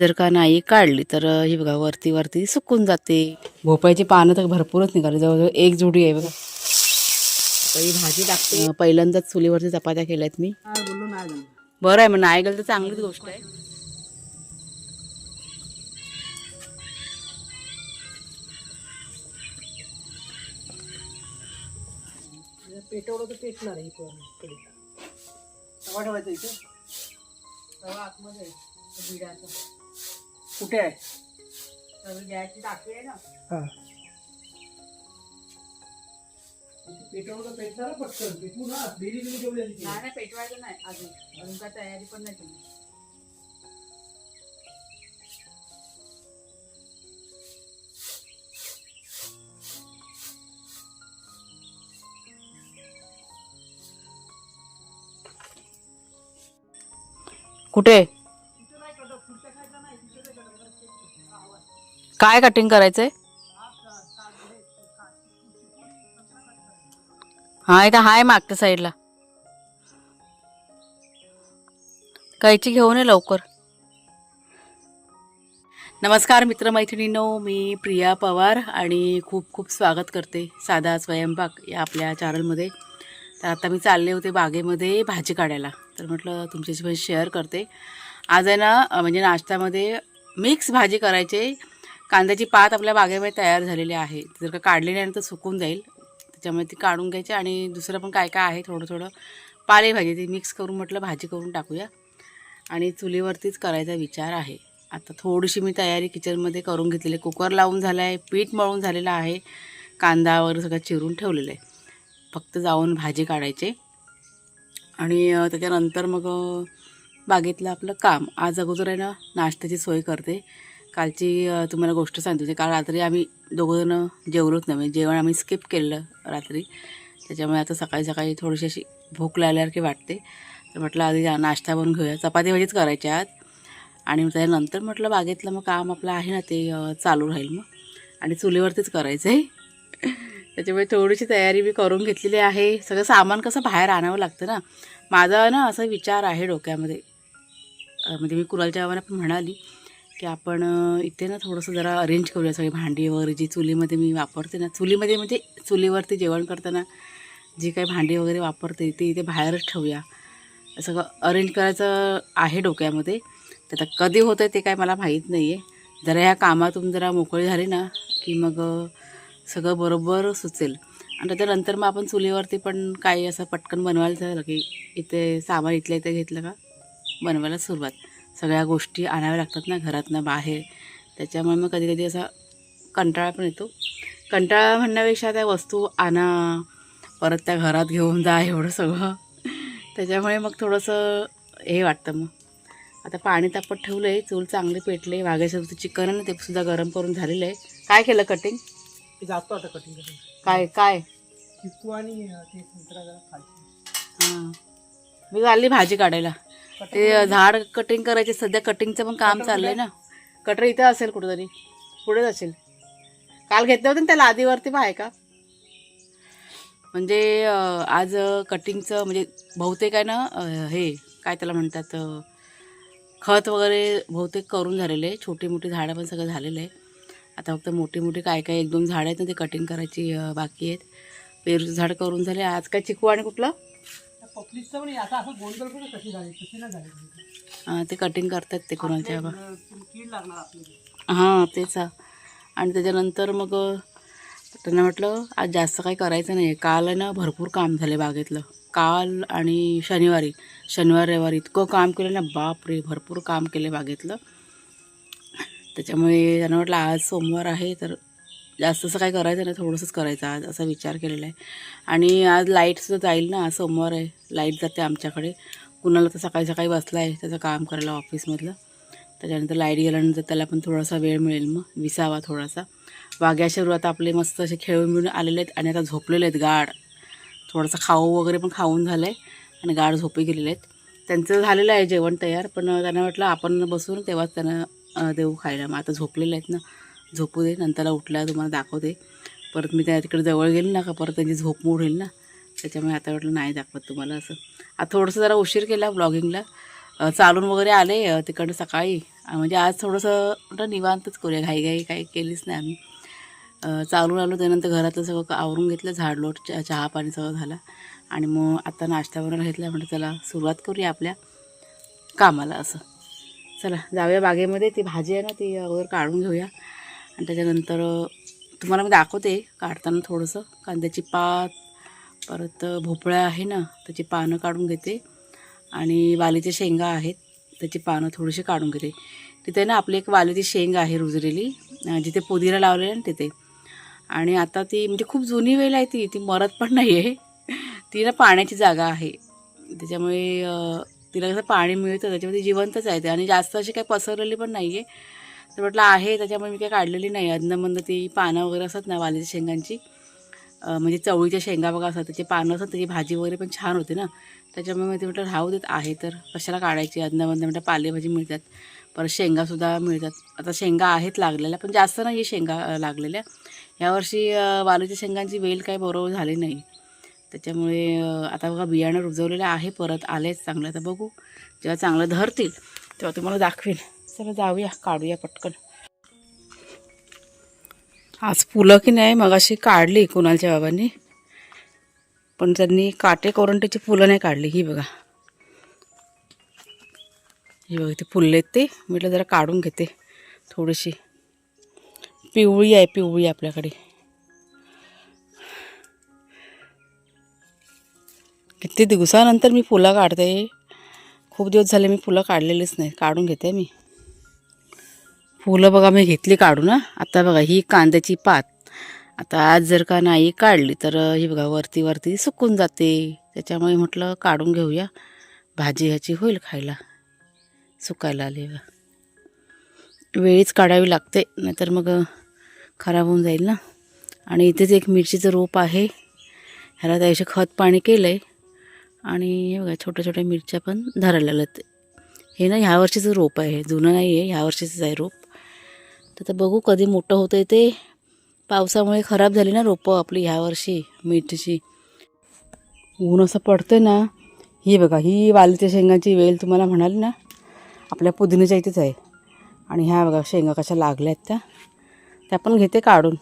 जर का नाही काढली तर ही बघा वरती वरती सुकून जाते. भोपळ्याची पानं तर भरपूरच निघाली जवळजवळ एक जोडी आहे बघा. ही भाजी टाकते. पहिल्यांदाच चुलीवरती चपात्या केल्यात मी. बरं आहे मग नाही गेलं तर चांगलीच गोष्ट आहे. पेटवलं तर पेटणार आहे. तवा ठेवायचा इथे. तवा आतमध्ये. कुठे आहे? हा. पेटवलं तर पेटणार ना पटकन. पेटवू ना. बिरी बिरी ठेवली आहे तिथे. पेटवायचं नाही अजून. अजून काय तयारी पण नाही केली. कुठे? काय कटिंग करायचंय? हा इथं हाय मागच्या साईडला कैची घेऊन ये लवकर. नमस्कार मित्रमैत्रिणींनो मी प्रिया पवार आणि खूप खूप स्वागत करते साधा स्वयंपाक या आपल्या चॅनलमध्ये तर आता मी चालले होते बागेमध्ये भाजी काढायला. तर म्हटलं तुमच्याशी पण शेअर करते. आज आहे ना म्हणजे नाश्त्यामध्ये मिक्स भाजी करायचे कांद्याची पात आपल्या बागेमध्ये तयार झालेली आहे. जर का काढली नाही तर सुकून जाईल. त्याच्यामुळे ती काढून घ्यायची आणि दुसरं पण काय काय आहे थोडं थोडं पालेभाजी ती मिक्स करून म्हटलं भाजी करून टाकूया. आणि चुलीवरतीच करायचा विचार आहे. आता थोडीशी मी तयारी किचनमध्ये करून घेतलेली आहे. कुकर लावून झालं आहे पीठ मळून झालेलं आहे. कांदा वगैरे सगळं चिरून ठेवलेलं आहे. फक्त जाऊन भाजी काढायचे. आणि त्याच्यानंतर मग बागेतलं आपलं काम. आज अगोदर आहे ना नाश्त्याची सोय करते. कालची तुम्हाला गोष्ट सांगते ते काल रात्री आम्ही दोघंजणं जेवलोच नाही. म्हणजे जेवण आम्ही स्किप केलं रात्री. त्याच्यामुळे आता सकाळी सकाळी थोडीशी अशी भूक लागल्यासारखी वाटते. तर म्हटलं आधी जा- नाश्ता बनवून घेऊया. चपाती भाजीच करायची आत. आणि मग त्याच्यानंतर म्हटलं बागेतलं मग काम आपलं आहे ना ते चालू राहील मग. आणि चुलीवरतीच करायचं आहे त्याच्यामुळे थोडीशी तयारी मी करून घेतलेली आहे. सगळं सामान कसं बाहेर आणावं लागतं ना. माझा ना असा विचार आहे डोक्यामध्ये. म्हणजे मी कुरालच्या बाबांना पण म्हणाली की आपण इथे ना थोडंसं जरा अरेंज करूया सगळी भांडी वगैरे जी चुलीमध्ये मी वापरते ना चुलीमध्ये म्हणजे चुलीवरती जेवण करताना जी काही भांडी वगैरे वापरते ती इथे बाहेरच ठेवूया. सगळं अरेंज करायचं आहे डोक्यामध्ये तर आता कधी होतं ते काय मला माहीत नाही आहे जरा ह्या कामातून जरा मोकळी झाली ना की मग सगळं बरोबर सुचेल. आणि त्याच्यानंतर मग आपण चुलीवरती पण काही असं पटकन बनवायला झालं की इथे सामान इथल्या इथे घेतलं का? बनवायला सुरुवात. सगळ्या गोष्टी आणाव्या लागतात ना घरातनं बाहेर. त्याच्यामुळे मग कधी कधी असा कंटाळा पण येतो. कंटाळा म्हणण्यापेक्षा त्या वस्तू आणा परत त्या घरात घेऊन जा एवढं सगळं. त्याच्यामुळे मग थोडंसं हे वाटतं मग. आता पाणी तापत ठेवलं आहे चूल चांगली पेटले वाघाचं चिकन आहे ते सुद्धा गरम करून झालेलं आहे. काय केलं कटिंग जातो आता कटिंग काय काय? चिकू आणि हां. मी चालली भाजी काढायला. ते झाड कटिंग करायचे सध्या कटिंगचं पण काम चाललंय ना. कटर इथं असेल कुठंतरी पुढेच असेल. काल घेतले होते ना त्या लादीवरती पण आहे का म्हणजे आज कटिंगचं म्हणजे बहुतेक आहे ना हे काय त्याला म्हणतात खत वगैरे बहुतेक करून झालेलं आहे छोटी मोठी झाडं पण सगळं झालेलं आहे आता फक्त मोठी मोठी काय काय एक दोन झाडं आहेत ना ते कटिंग करायची बाकी आहेत. पेरूचं झाड करून झाले आज काय चिकू आणि कुठलं? पपलीचं पण आता असं गोल गोल पण कशी झाली कशी नाही झाली. अं, ते कटिंग करतात ते कोणाच्या बा आपले, अं, कीड लागणार आपल्याला. हां तेच हा. आणि त्याच्यानंतर मग त्यांना म्हटलं आज जास्त काही करायचं नाही काल आहे ना भरपूर काम झाले बागेतलं. काल आणि शनिवारी. शनिवार रविवारी इतकं काम केलं ना बापरे भरपूर काम केले बागेतलं. त्याच्यामुळे त्यांना म्हटलं आज सोमवार आहे तर जास्त असं काही करायचं नाही थोडंसंच करायचं आज असा विचार केलेला आहे. आणि आज लाईटसुद्धा जाईल ना आज सोमवार आहे. लाइट जाते आमच्याकडे. कुणाला तर सकाळी सकाळी बसला आहे त्याचं काम करायला ऑफिसमधलं त्याच्यानंतर लाइट गेल्यानंतर त्याला पण थोडासा वेळ मिळेल मग विसावा थोडासा. वाघ्या सुरुवात आपले मस्त असे खेळून मिळून आलेले आहेत आणि आता झोपलेले आहेत गाड. थोडंसं खाऊ वगैरे पण खाऊन झालं आहे आणि गाड झोपे गेलेले आहेत. त्यांचं झालेलं आहे जेवण तयार पण त्यांना म्हटलं आपण बसून तेव्हाच त्यांना देऊ खायला. मग आता झोपलेले आहेत ना. झोपू दे नंतरला उठला तुम्हाला दाखवते. परत मी त्या तिकडे जवळ गेली ना का परत त्यांची झोप मोड होईल ना त्याच्यामुळे आता वाटलं नाही दाखवत तुम्हाला असं. आता थोडंसं जरा उशीर केला ब्लॉगिंगला चालून वगैरे आले तिकडं तिकडनं सकाळी म्हणजे आज थोडंसं म्हटलं निवांतच करूया घाई घाई काही केलीच नाही आम्ही. चालून आलो त्यानंतर घरातलं सगळं आवरून घेतलं झाडलोट च- चहा पाणी सगळं झालं. आणि मग आता नाश्ता बनवायला घेतला म्हटलं चला सुरुवात करूया आपल्या कामाला असं. चला जाऊया बागेमध्ये ती भाजी आहे ना ती अगोदर काढून घेऊया. आणि त्याच्यानंतर तुम्हाला मी दाखवते काढताना थोडंसं. कांद्याची पात परत भोपळा आहे ना त्याची पानं काढून घेते. आणि वालीच्या शेंगा आहेत त्याची पानं थोडीशी काढून घेते. तिथे ना आपली एक वालीची शेंग आहे रुजलेली जिथे पुदिरा लावलेला ना तिथे. आणि आता ती म्हणजे खूप जुनी वेल आहे ती ती मरत पण नाही आहे ती ना पाण्याची जागा आहे. त्याच्यामुळे तिला कसं पाणी मिळतं त्याच्यामध्ये जिवंतच आहे ते. आणि जास्त अशी काही पसरलेली पण नाही आहे तर म्हटलं आहे त्याच्यामुळे मी काही काढलेली नाही. अदनमधनं ती पानं वगैरे असतात ना वालीच्या शेंगांची. म्हणजे चवळीच्या शेंगा बघा असतात त्याची पानं असतात त्याची भाजी वगैरे पण छान होते ना. त्याच्यामुळे मी ते म्हटलं राहू देत आहे तर कशाला काढायची? अदनमधनं म्हटलं पालेभाजी मिळतात. परत शेंगासुद्धा मिळतात. आता शेंगा आहेत लागलेल्या पण जास्त नाही आहे शेंगा लागलेल्या. यावर्षी वालूच्या वालीच्या शेंगांची वेल काही बरोबर झाली नाही. त्याच्यामुळे आता बघा बियाणं रुजवलेलं आहे परत आलेच चांगलं. तर बघू जेव्हा चांगलं धरतील. तेव्हा तुम्हाला दाखवेल चला जाऊया काढूया पटकन. आज फुलं की नाही मगाशी काढली कुणालच्या बाबांनी. पण त्यांनी काटे कोरंटीची फुलं नाही काढली ही बघा. ही बघा ती फुलले आहेत ते. म्हटलं जरा काढून घेते थोडीशी. पिवळी आहे पिवळी आपल्याकडे. किती दिवसानंतर मी फुलं काढते. खूप दिवस झाले मी फुलं काढलेलीच नाही काढून घेते मी. फुलं बघा मी घेतली काढून आता बघा ही कांद्याची पात. आता आज जर का नाही काढली तर ही बघा वरती वरती सुकून जाते. त्याच्यामुळे म्हटलं काढून घेऊया. भाजी ह्याची होईल खायला. सुकायला आली बघा. वेळीच काढावी लागते नाहीतर मग खराब होऊन जाईल ना. आणि इथेच एक मिरचीचं रोप आहे. ह्याला त्याचे खत पाणी केलं आहे आणि हे बघा छोट्या छोट्या मिरच्या पण धरायला लागल्यात. हे ना ह्या वर्षीचं रोप आहे. जुनं नाही आहे ह्या वर्षीचंच आहे रोप. तर आता बघू कधी मोठं होतं ते. पावसामुळे खराब झाली ना रोपं आपली ह्या वर्षी मिरचीची. ऊन असं पडतं ना. ही बघा ही वालीच्या शेंगाची वेल तुम्हाला म्हणाली ना आपल्या पुदिन्याच्या इथेच आहे. आणि ह्या बघा शेंगा कशा लागल्या आहेत त्या. त्या पण घेते काढून.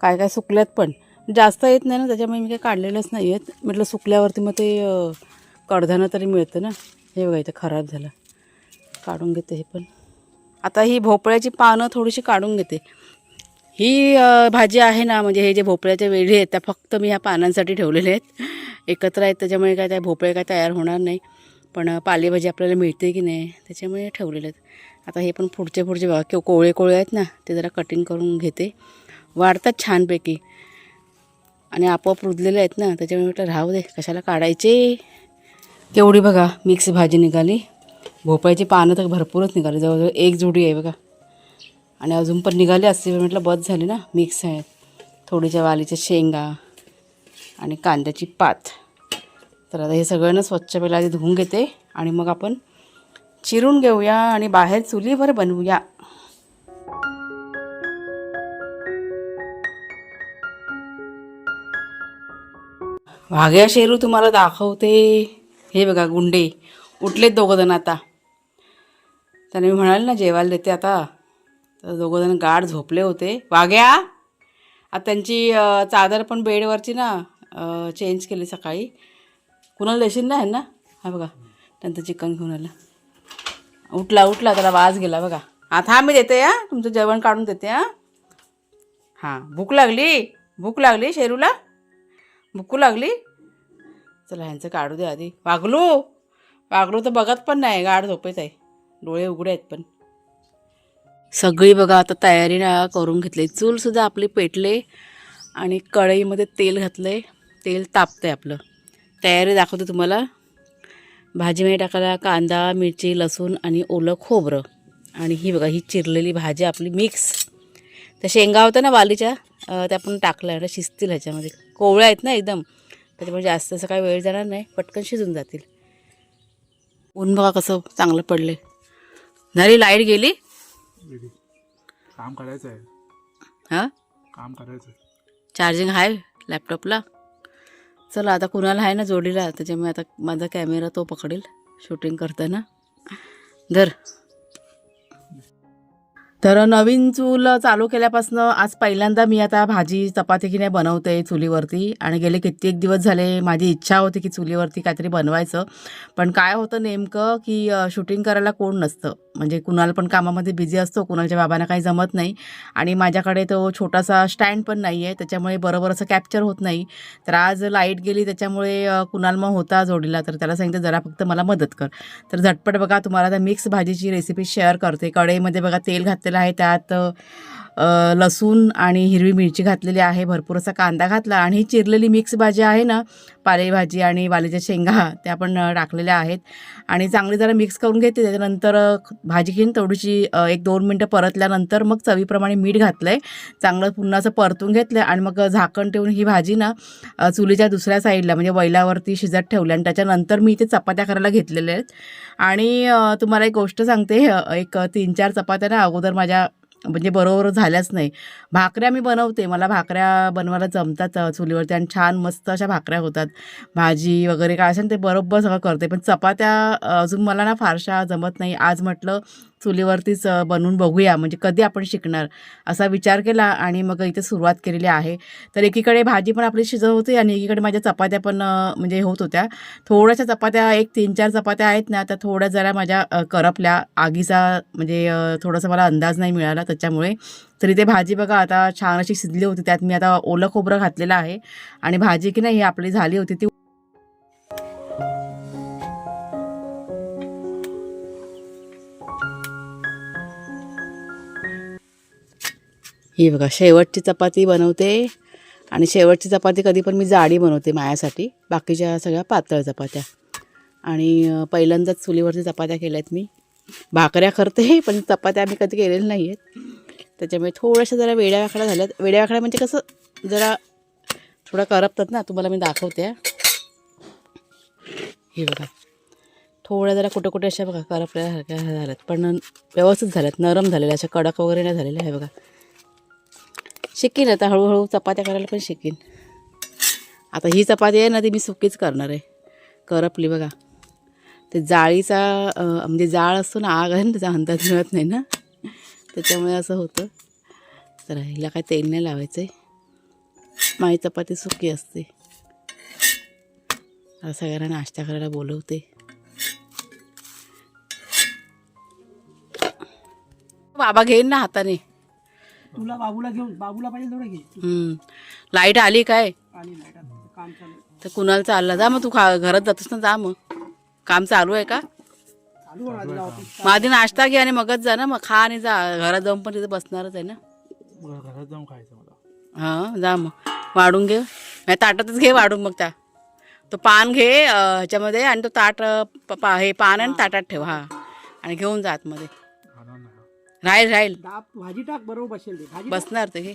काय काय सुकल्यात पण. जास्त येत नाही ना त्याच्यामुळे मी काही काढलेलंच नाही आहेत म्हटलं सुकल्यावरती मग ते कडधानं तरी मिळतं ना. हे बघा इथं खराब झालं. काढून घेते हे पण. आता ही भोपळ्याची पानं थोडीशी काढून घेते. ही भाजी आहे ना म्हणजे हे जे भोपळ्याच्या वेळी आहेत त्या फक्त मी ह्या पानांसाठी ठेवलेले आहेत. एकत्र आहेत त्याच्यामुळे काय त्या भोपळे काय तयार होणार नाही. पण पालेभाजी आपल्याला मिळते की नाही त्याच्यामुळे ठेवलेले आहेत. आता हे पण पुढचे पुढचे बघा किंवा कोवळे कोवळे आहेत ना ते जरा कटिंग करून घेते. वाढतात छानपैकी. आणि आपोआप रुजलेले आहेत ना त्याच्यामुळे म्हटलं राहू दे कशाला काढायचे? केवढी बघा मिक्स भाजी निघाली. भोपळ्याची पानं तर भरपूरच निघाली. जवळजवळ एक जोडी आहे बघा. आणि अजून पण निघाली असते म्हटलं बस झाली ना मिक्स आहेत. थोडीच्या वालीच्या शेंगा आणि कांद्याची पात. तर आता हे सगळं ना स्वच्छ पहिला आधी धुवून घेते. आणि मग आपण चिरून घेऊया आणि बाहेर चुलीवर बनवूया. वाघ्या शेरू तुम्हाला दाखवते. हे बघा गुंडे. उठलेत दोघं जण आता. त्याने मी म्हणाले ना जेवायला देते आता. तर दोघं जण गाढ झोपले होते. वाघ्या आता त्यांची चादर पण बेडवरची ना चेंज केली सकाळी. कुणाला देशील ना ना हा बघा त्यांचं चिकन घेऊन आलं. उठला उठला त्याला वाज गेला बघा. आता हा मी देते हा. तुमचं जेवण काढून देते हां. हां भूक लागली? भूक लागली शेरूला? भुकू लागली? चला ह्यांचं काढू दे आधी. वागलू? वागलू तर बघत पण नाही. गाढ झोपेत आहे. डोळे उघडे आहेत पण. सगळी बघा आता तयारी करून घेतली. चूलसुद्धा आपली पेटले आणि कढईमध्ये तेल घातलं आहे तेल तापतंय आपलं. तयारी दाखवते तुम्हाला. भाजीमध्ये टाकायला कांदा मिरची लसूण आणि ओलं खोबरं. आणि ही बघा ही चिरलेली भाजी आपली मिक्स. त्या शेंगा होत्या ना वालीच्या त्या पण टाकल्या. शिजतील ह्याच्यामध्ये. कोवळ्या आहेत ना एकदम. त्याच्यामुळे जास्त असं काही वेळ जाणार नाही. पटकन शिजून जातील. ऊन बघा कसं चांगलं पडले झाली लाइट गेली? काम करायचं आहे. हां? काम करायचं चार्जिंग आहे लॅपटॉपला? चला आता कुणाला आहे ना जोडीला त्याच्यामुळे आता माझा कॅमेरा तो पकडेल शूटिंग करताना. धर. तर नवीन चूल चालू केल्यापासून आज पहिल्यांदा मी आता भाजी चपाती की नाही बनवते चुलीवरती. आणि गेले कित्येक दिवस झाले माझी इच्छा होती की चुलीवरती काहीतरी बनवायचं. पण काय होतं नेमकं की शूटिंग करायला कोण नसतं. म्हणजे कुणाला पण कामामध्ये बिझी असतो कुणाच्या बाबांना काही जमत नाही. आणि माझ्याकडे तो छोटासा स्टँड पण नाही आहे त्याच्यामुळे बरोबर असं कॅप्चर होत नाही. तर आज लाइट गेली त्याच्यामुळे कुणाल मग होता जोडीला तर त्याला सांगितलं जरा फक्त मला मदत कर. तर झटपट बघा तुम्हाला आता मिक्स भाजीची रेसिपी शेअर करते. कढईमध्ये बघा तेल घातलेलं आहे त्यात लसूण आणि हिरवी मिरची घातलेली आहे. भरपूर असा कांदा घातला आणि ही चिरलेली मिक्स भाजी आहे ना पालेभाजी आणि वालीच्या शेंगा त्या पण टाकलेल्या आहेत. आणि चांगली जरा मिक्स करून घेते. त्याच्यानंतर भाजी घेऊन थोडीशी एक दोन मिनटं परतल्यानंतर मग चवीप्रमाणे मीठ घातलं आहे चांगलं पुन्हा असं परतून घेतलं आणि मग झाकण ठेवून ही भाजी ना चुलीच्या दुसऱ्या साईडला म्हणजे वैलावरती शिजत ठेवली आणि त्याच्यानंतर मी इथे चपात्या करायला घेतलेल्या आहेत. आणि तुम्हाला एक गोष्ट सांगते. एक तीन चार चपात्या ना अगोदर माझ्या म्हणजे बरोबर झाल्याच नाही. भाकऱ्या मी बनवते. मला भाकऱ्या बनवायला जमतात चुलीवरती आणि छान मस्त अशा भाकऱ्या होतात. भाजी वगैरे काय असेल ते बरोबर सगळं करते. पण चपात्या अजून मला ना फारशा जमत नाही. आज म्हटलं चुलीवरतीच बनवून बघूया. म्हणजे कधी आपण शिकणार? असा विचार केला आणि मग इथे सुरुवात केलेली आहे. तर एकीकडे भाजी पण आपली शिजत होती आणि एकीकडे माझ्या चपात्या पण म्हणजे होत होत्या. थोड्याशा चपात्या एक तीन चार चपात्या आहेत ना त्या थोड्या जरा माझ्या करपल्या. आगीचा म्हणजे थोडासा मला अंदाज नाही मिळाला त्याच्यामुळे. तर इथे भाजी बघा आता छान अशी शिजली होती. त्यात मी आता ओलं खोबरं घातलेलं आहे. आणि भाजी की नाही ही आपली झाली होती. ती ही बघा शेवटची चपाती बनवते आणि शेवटची चपाती कधी पण मी जाडी बनवते मायासाठी बाकीच्या सगळ्या पातळ चपात्या. आणि पहिल्यांदाच चुलीवरती चपात्या केल्या आहेत मी. भाकऱ्या करते पण चपात्या आम्ही कधी केलेल्या नाही आहेत त्याच्यामुळे थोड्याशा जरा वेड्या वाकड्या झाल्यात. वेड्या वाकड्या म्हणजे कसं जरा थोडा करपतात ना तुम्हाला मी दाखवते. हे बघा थोड्या जरा कुठं कुठे अशा बघा करपल्यासारख्या झाल्यात. पण व्यवस्थित झाल्यात नरम झालेल्या अशा कडक वगैरे नाही झालेल्या आहे बघा. शिकीन आता हळूहळू चपात्या करायला पण शिकीन. आता ही चपाती आहे ना ती मी सुकीच करणार आहे. करपली बघा. ते जाळीचा म्हणजे जाळ असतो ना आग आहे ना त्याचा अंदाज मिळत नाही ना. त्याच्यामुळे असं होतं. तर हिला काय तेल नाही लावायचं आहे माझी चपाती सुकी असते. आता सगळ्यांना नाश्ता करायला बोलवते. बाबा घेईन ना हाताने. तुला बाबूला घेऊन बाबूला पाहिजे तेवढं घे. हम्म. लाइट आली काय? आणि लाइट आता काम चालू आहे. तर कुणाला चालला? जा मग तू खा घरात जातोस ना जा मग. काम चालू आहे का? चालू आहे मग आधी नाश्ता घे आणि मगच जा ना मग खा आणि जा. घरात जाऊन पण तिथे बसणारच आहे ना. मग घरात जाऊन खायचं मला. हां जा मग. वाढून घे. नाही ताटातच घे वाढून मग त्या. तो पान घे अं, ह्याच्यामध्ये आणि तो ताट अं, प- पा हे पान आणि ताटात ठेव हां. आणि घेऊन जा आतमध्ये. राहील राहील. भाजी टाक बरोबर बसेल ते. भाजी बसणार ते घे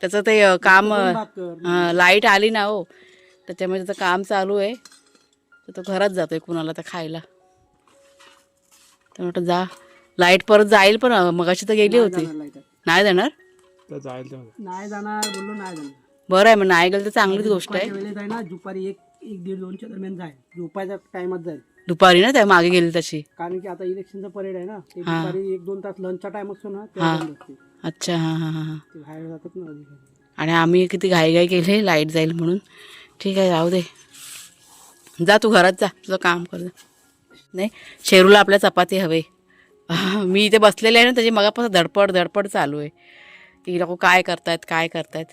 त्याचं ते अं, काम दोन अं, भात कर हां लाइट आली ना हो. त्याच्यामुळे त्याचं काम चालू आहे. तर तो घरात जातोय कुणाला तर खायला. तर म्हटलं जा. लाइट परत जाईल पण मगाशी तर गेली होती. जाणार light. नाही जाणार? तर जाईल तेव्हा. नाही जाणार बोललो नाही जाणार. बरं आहे मग नाही गेलं तर चांगलीच गोष्ट आहे. दुपारच्या वेळेत आहे ना दुपारी एक एक दीड दोनच्या दरम्यान जाईल. झोपायच्या टायमात जाईल. दुपारी ना त्या मागे गेली तशी. कारण की आता इलेक्शनचा परेड आहे ना ते हा. दुपारी एक दोन तास लंचचा टाइम असतो ना तेव्हा हा. बंद असते. अच्छा हां हां हां हां. ते बाहेर जातात ना अधिकारी आणि आम्ही किती घाईघाई केली लाइट जाईल म्हणून. ठीक आहे जाऊ दे. जा तू घरात जा तुझं काम कर जा. नाही शेरूला आपल्या चपाती हवे. मी इथे बसलेले आहे ना त्याची मगापासून धडपड धडपड चालू आहे. की लोक काय करतायत काय करतायत.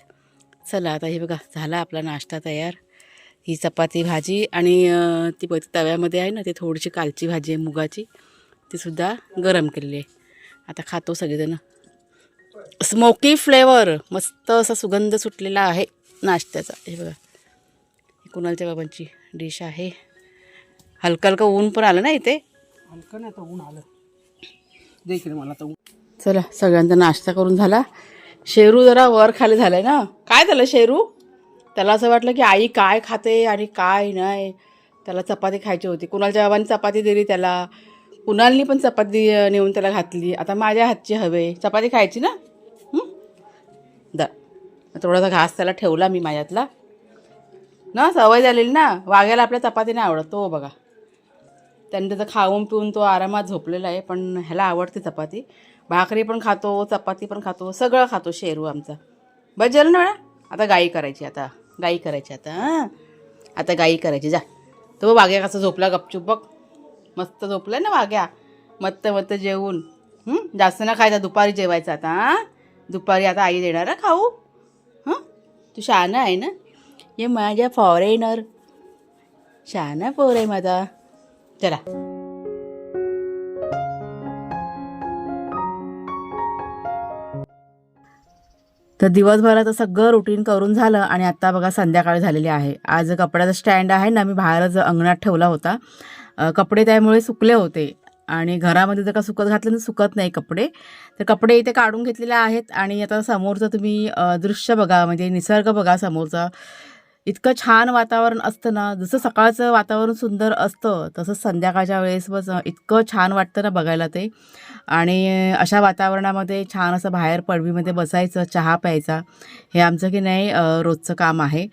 चला आता हे बघा झाला आपला नाश्ता तयार. ही चपाती भाजी आणि ती बघ तव्यामध्ये आहे ना ते थोडीशी कालची भाजी आहे मुगाची. तीसुद्धा गरम केलेली आहे. आता खातो सगळेजण. स्मोकी फ्लेवर मस्त असा सुगंध सुटलेला आहे नाश्त्याचा. हे बघा. ही कुणालच्या बाबांची डिश आहे. हलकं हलकं ऊन पण आलं ना इथे? हलकं नाही आता ऊन आलं. दे इकडे मला आता ऊन. चला सगळ्यांचा नाश्ता करून झाला. शेरू जरा वर खाली झालाय ना. काय झालं शेरू? त्याला असं वाटलं की आई काय खाते आणि काय नाही. त्याला चपाती खायची होती. कुणालच्या बाबांनी चपाती दिली त्याला. कुणालनी पण चपाती नेऊन त्याला घातली. आता माझ्या हातची हवे. चपाती खायची ना? द दा. थोडासा घास त्याला ठेवला मी माझ्यातला. ना सवय झालेली ना. वाघ्याला आपल्या चपाती नाही आवडत. तो बघा. त्यांनी त्याचं खाऊन पिऊन तो आरामात झोपलेला आहे पण ह्याला आवडते चपाती. भाकरी पण खातो चपाती पण खातो सगळं खातो शेरू आमचा. बस झालं ना वेळा आता गाई करायची आता. गाई करायची आता हां? आता गाई करायची जा. तो वाघ्या कसा झोपला गपचूप बघ. मस्त झोपला ना वाघ्या. मत्त मत्त जेवून. जास्त ना खायचा दुपारी जेवायचं आता हां? दुपारी आता आई देणार खाऊ? हां? तू शहाणा आहे ना? ये माझ्या फॉरेनर शहाणा पोर आहे माझा. चला. तर दिवसभराचं सगळं रुटीन करून झालं आणि आत्ता बघा संध्याकाळ झालेली आहे. आज कपड्याचा स्टँड आहे ना मी बाहेरच अंगणात ठेवला होता. कपडे त्यामुळे सुकले होते. आणि घरामध्ये जर का सुकत घातलं तर सुकत नाही कपडे. तर कपडे इथे काढून घेतलेले आहेत आणि आता समोरचं तुम्ही दृश्य बघा म्हणजे निसर्ग बघा समोरचा. इतकं छान वातावरण असतं ना जसं सकाळचं वातावरण सुंदर असतं तसंच संध्याकाळच्या वेळेस बस इतकं छान वाटतं ना बघायला ते. आणि अशा वातावरणामध्ये छान असं बाहेर पडवीमध्ये बसायचं चहा प्यायचा हे आमचं की नाही रोजचं काम आहे.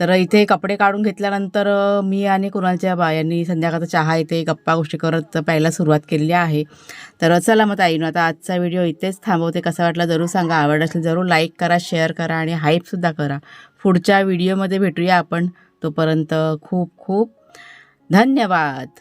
तर इथे कपडे काढून घेतल्यानंतर मी आणि कुणालच्या बा यांनी संध्याकाळचा चहा इथे गप्पा गोष्टी करत प्यायला सुरुवात केलेली आहे. तर चला मग ताईनं आता आजचा व्हिडिओ इथेच थांबवते. कसा वाटला जरूर सांगा. आवड असेल जरूर लाईक करा शेअर करा आणि हाईपसुद्धा करा. पुढच्या व्हिडिओमध्ये भेटूया आपण. तोपर्यंत खूप खूप धन्यवाद.